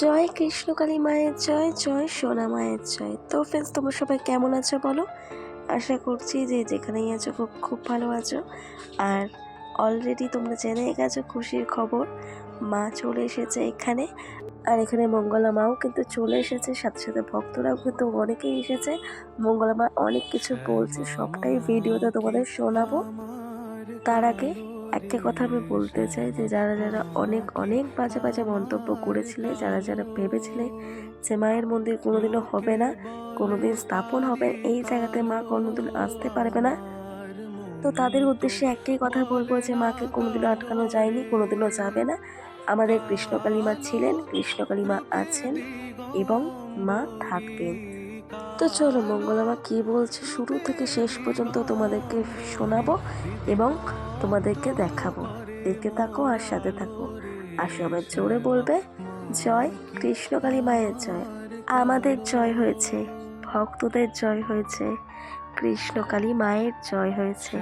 জয় কৃষ্ণকালী মায়ের জয় জয় সোনা মায়ের জয়। তো ফ্রেন্ডস তোমরা সবাই কেমন আছো বলো? আশা করছি যে যেখানেই আছো খুব খুব ভালো আছো। আর অলরেডি তোমরা জেনে গেছো খুশির খবর মা চলে এসেছে এখানে। আর এখানে মঙ্গলা মাও কিন্তু চলে এসেছে সাথে সাথে ভক্তরাও কিন্তু অনেকেই এসেছে। মঙ্গলা মা অনেক কিছু বলছে সবটাই ভিডিওতে তোমাদের শোনাবো। তার আগে একটা কথা আমি বলতে চাই যে, যারা যারা অনেক অনেক বাজে বাজে মন্তব্য করেছিলে, যারা যারা ভেবেছিলে যে মায়ের মন্দির কোনোদিনও হবে না, কোনোদিন স্থাপন হবে, এই জায়গাতে মা কোনোদিন আসতে পারবে না, তো তাদের উদ্দেশ্যে একটাই কথা বলব যে, মাকে কোনোদিনও আটকানো যায়নি, কোনোদিনও যাবে না। আমাদের কৃষ্ণকালী মা ছিলেন, কৃষ্ণকালী মা আছেন এবং মা থাকবেন। তো চলো, মঙ্গলামা, কি বলছে? শুরু থেকে শেষ পর্যন্ত তোমাদেরকে শোনাবো এবং তোমাদেরকে দেখাবো। দেখতে থাকো আর সাথে থাকো। আর সবাই জোরে বলবে, জয় কৃষ্ণকালী মায়ের জয়। আমাদের জয় হয়েছে, ভক্তদের জয় হয়েছে কৃষ্ণকালী মায়ের জয় হয়েছে।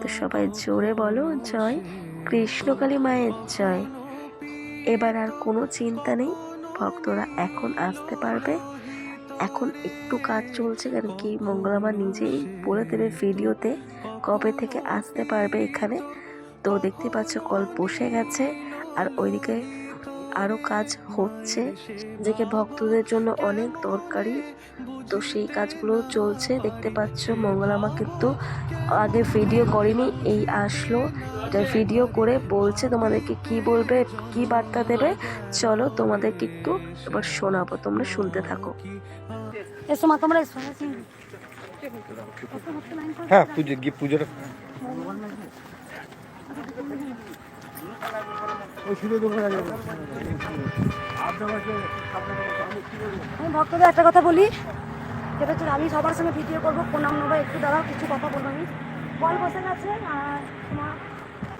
তো সবাই জোরে বলো, জয় কৃষ্ণকালী মায়ের জয়। এবার আর কোনো চিন্তা নেই, ভক্তরা এখন আসতে পারবে। এখন একটু কাজ চলছে কেন কি মঙ্গলামা নিজেই বলে দেবে ভিডিওতে কবে থেকে আসতে পারবে এখানে। তো দেখতে পাচ্ছ কল বসে গেছে। আর ওইদিকে আরও কাজ হচ্ছে যেকে ভক্তদের জন্য অনেক দরকারি। তো সেই কাজগুলো চলছে দেখতে পাচ্ছ মঙ্গলামা কিন্তু আগে ভিডিও করেনি এই আসলো। এটা ভিডিও করে বলছে তোমাদেরকে কি বলবে কি বার্তা দেবে চলো তোমাদেরকে একটু এবার শোনাবো তোমরা শুনতে থাকো। এসো মা তোমরা এসো। হ্যাঁ পুজো গিয়ে পুজোটা আমি ভক্তদের একটা কথা বলি যেটা হচ্ছে আমি সবার সঙ্গে ভিডিও করব প্রণাম নেব একটু দাঁড়াও কিছু কথা বলব আমি। বল বসে গেছে আর তোমার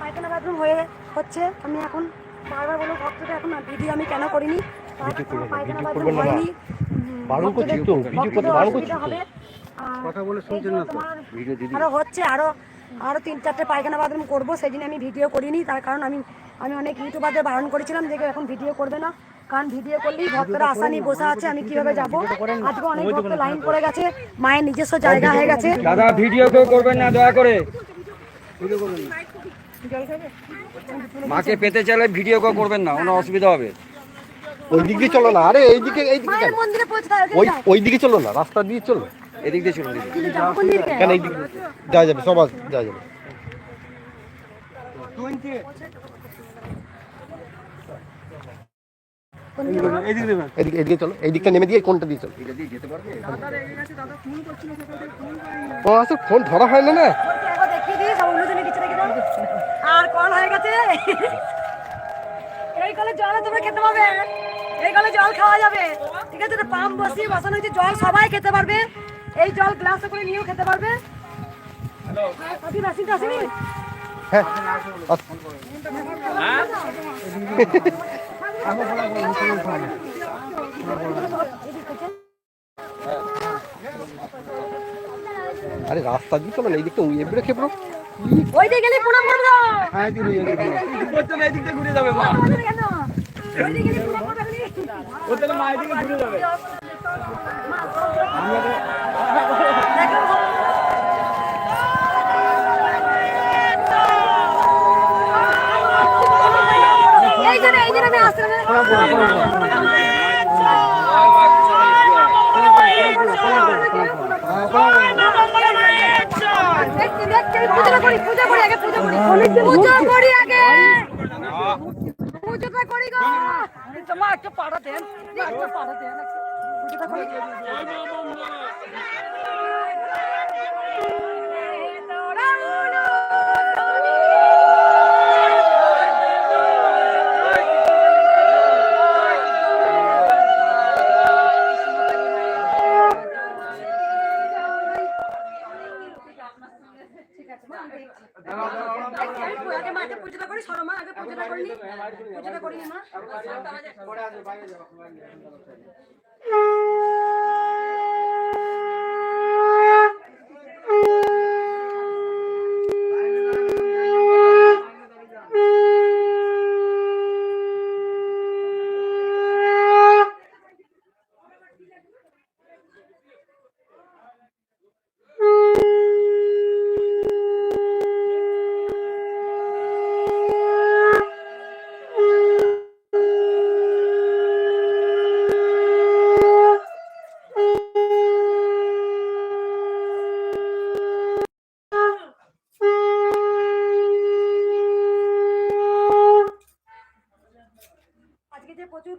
পায়খানা বাথরুম হয়ে হচ্ছে। আমি এখন বারবার বলব ভক্তদের এখন ভিডিও আমি কেন করিনি? পায়খানা বাথরুম হয়নি। বারণ করছি তো, ভিডিও করতে বারণ করছি কথা বলে শুনছেন না তো? আরও হচ্ছে আরও আরও তিন চারটে পায়খানা বাথরুম করব সেই জন্য আমি ভিডিও করিনি তার কারণ আমি আমি অনেক ইউটিউবারদের বারণ করেছিলাম যে এখন ভিডিও করবে না। কারণ ভিডিও করলেই ভক্তরা আশা নিয়ে বসে আছে আমি কীভাবে যাব? আজকে অনেক ভক্ত লাইন পড়ে গেছে মায়ের নিজস্ব জায়গা হয়ে গেছে। দাদা ভিডিও কেউ করবেন না দয়া করে। মাকে পেতে চাইলে ভিডিও কেউ করবেন না কোনো অসুবিধা হবে। ওই দিক দিয়ে চলো না আরে এই দিকে এই দিকে মায়ের মন্দিরে পৌঁছে তার ওই ওই দিকে চলো না রাস্তা দিয়ে চলো। এদিক দিয়ে চলুন কোন এই যাওয়া যাবে যাওয়া যাবে। এদিকে এদিকে চলো। এই নেমে দিয়ে কোনটা দিয়ে চলো। ও আসলে ফোন ধরা হয় না না? একবার দেখিয়ে দিয়ে সব অন্যজনের নিচে রেখে দাও। আর কল হয়ে গেছে। এই কলে জল তোমরা খেতে পারবে এই কলে জল খাওয়া যাবে। ঠিক আছে পাম্প বসিয়ে বসানো হয়েছে জল সবাই খেতে পারবে। এই জল গ্লাসে করে নিয়েও খেতে পারবে। আপনি মেশিনটা আসেনি? হ্যাঁ। আরে রাস্তা দিয়ে চলো না এই দিকটা এবড়ে খেপড়ো ওই দিকে গেলে প্রণাম করবে না। এদিক দিয়ে ঘুরে যাবে মা। ওই দিকে গেলে প্রণাম করবে। ও তাহলে মা এদিকে ঘুরে যাবে এই জন্য এই জন্য আমি আসলাম দেখছি দেখছি পূজা করি আগে। পূজাটা করি গো মা একটু পাড়া দেন মা, পাড়া দেন পূজাটা করি আগে পূজাটা করি নি পূজাটা করি নি মা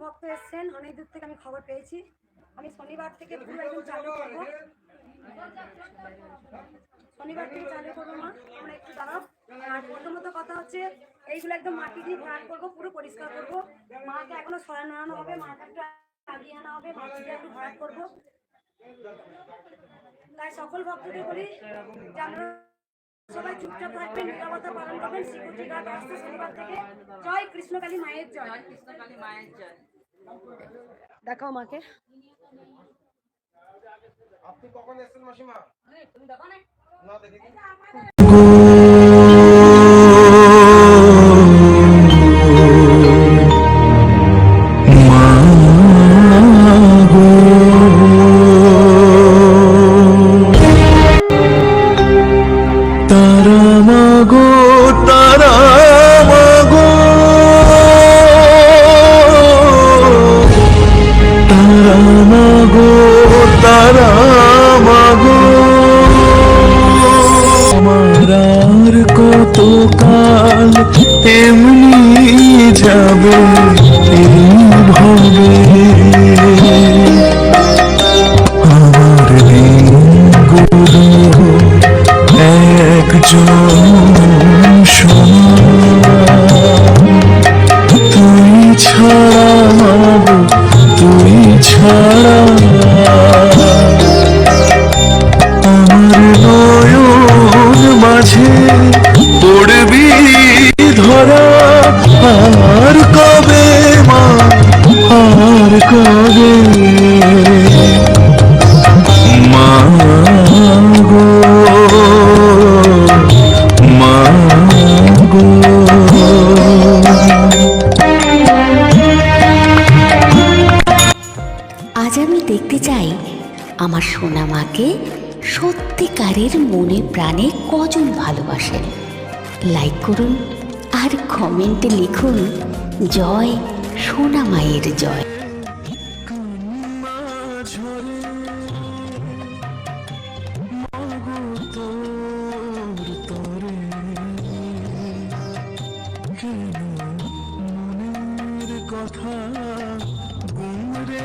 ভক্ত এসছেন অনেক দূর থেকে আমি খবর পেয়েছি। আমি শনিবার থেকে পুরো একদম চালু শনিবার থেকে চালু করব মা, তোমরা একটু দাঁড়াও। আর প্রথমত কথা হচ্ছে, এইগুলো একদম মাটি দিয়ে ভরাট করব, পুরো পরিষ্কার করব। মাকে এখনও সরানো আনানো হবে, মাকে একটু আগিয়ে আনা হবে মাটি দিয়ে একটু ভরাট করব। তাই সকল ভক্তদের বলি সবাই চুপচাপ থাকবেন, নিরাপত্তা পালন করবেন গার্ড আসছে শনিবার থেকে। জয় কৃষ্ণকালী মায়ের জয় কৃষ্ণকালী মায়ের জয়। দেখাও মাকে। আপনি কখন এসেছেন মাসিমা? না। দেখি। আমার নয়ন মাঝে পড়বি ধরা আর কবে মা আর কবে সত্যিকারের মনে প্রাণে কজন ভালোবাসেন লাইক করুন আর কমেন্টে লিখুন, জয় সোনা মায়ের জয়। কথা মরে